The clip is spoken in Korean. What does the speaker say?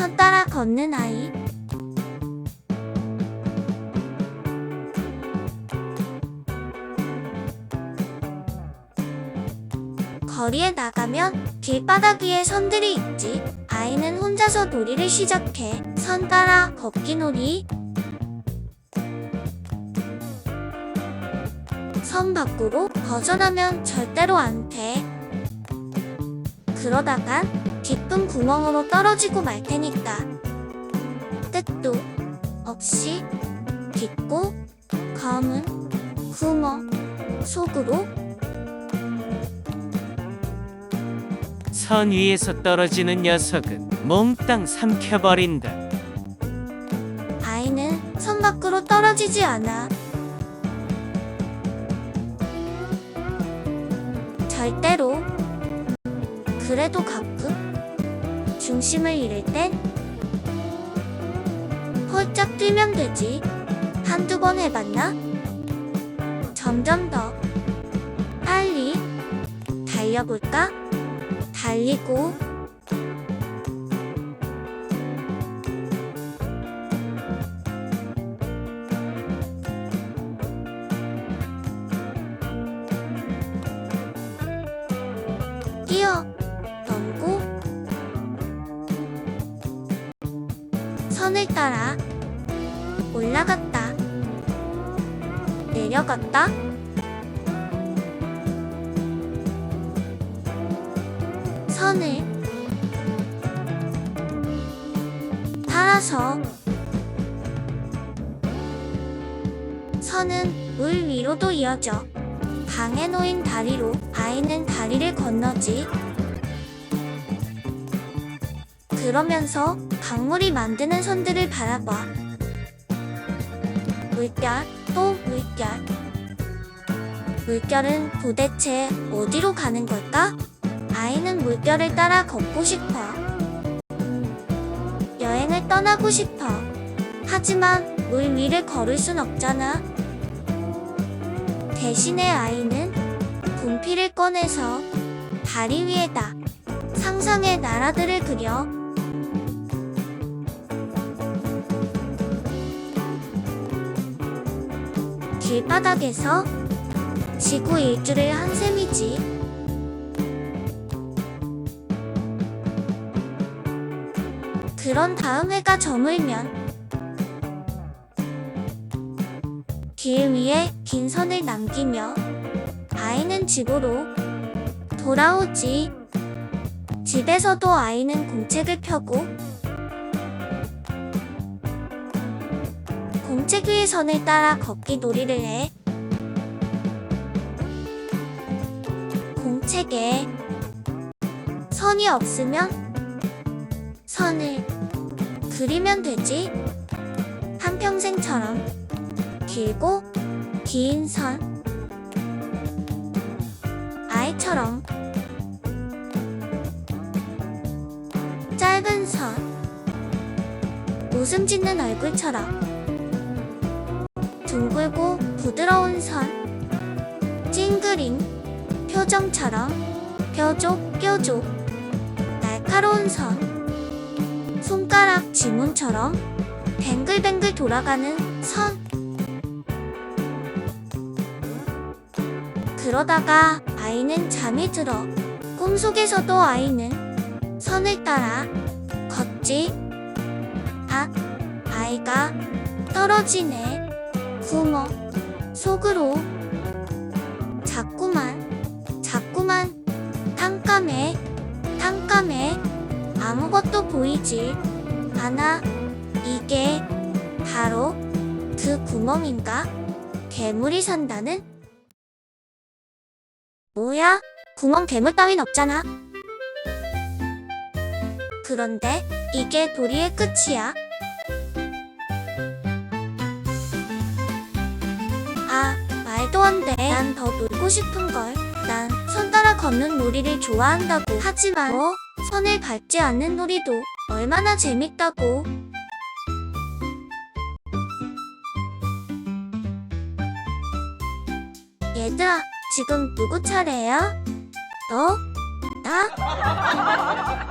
선 따라 걷는 아이. 거리에 나가면 길바닥 위에 선들이 있지. 아이는 혼자서 놀이를 시작해. 선 따라 걷기 놀이. 선 밖으로 벗어나면 절대로 안 돼. 그러다간 깊은 구멍으로 떨어지고 말 테니까. 뜻도 없이 깊고 검은 구멍 속으로 선 위에서 떨어지는 녀석은 몽땅 삼켜버린다. 아이는 선 밖으로 떨어지지 않아. 절대로. 그래도 가끔 중심을 잃을 땐 홀짝 뛰면 되지. 한두 번 해봤나? 점점 더 빨리 달려볼까? 달리고 뛰어 선을 따라 올라갔다 내려갔다 선을 따라서 선은 물 위로도 이어져 방에 놓인 다리로 아이는 다리를 건너지. 그러면서 강물이 만드는 선들을 바라봐. 물결, 또 물결. 물결은 도대체 어디로 가는 걸까? 아이는 물결을 따라 걷고 싶어. 여행을 떠나고 싶어. 하지만 물 위를 걸을 순 없잖아. 대신에 아이는 분필을 꺼내서 다리 위에다 상상의 나라들을 그려 길바닥에서 지구 일주를 한 셈이지. 그런 다음 해가 저물면 길 위에 긴 선을 남기며 아이는 집으로 돌아오지. 집에서도 아이는 공책을 펴고 위의 선을 따라 걷기 놀이를 해. 공책에 선이 없으면 선을 그리면 되지. 한평생처럼 길고 긴 선. 아이처럼 짧은 선. 웃음 짓는 얼굴처럼 둥글고 부드러운 선. 찡그린 표정처럼 뾰족 뾰족 날카로운 선. 손가락 지문처럼 뱅글뱅글 돌아가는 선. 그러다가 아이는 잠이 들어. 꿈속에서도 아이는 선을 따라 걷지. 아, 아이가 떨어지네. 구멍 속으로. 자꾸만, 자꾸만 탕감해, 탕감해. 아무것도 보이지 않아. 이게 바로 그 구멍인가? 괴물이 산다는? 뭐야? 구멍 괴물 따윈 없잖아. 그런데 이게 도리의 끝이야. 말도 안 돼. 난 더 놀고 싶은 걸. 난 선 따라 걷는 놀이를 좋아한다고. 하지만, 뭐, 선을 밟지 않는 놀이도 얼마나 재밌다고. 얘들아, 지금 누구 차례야? 너? 나?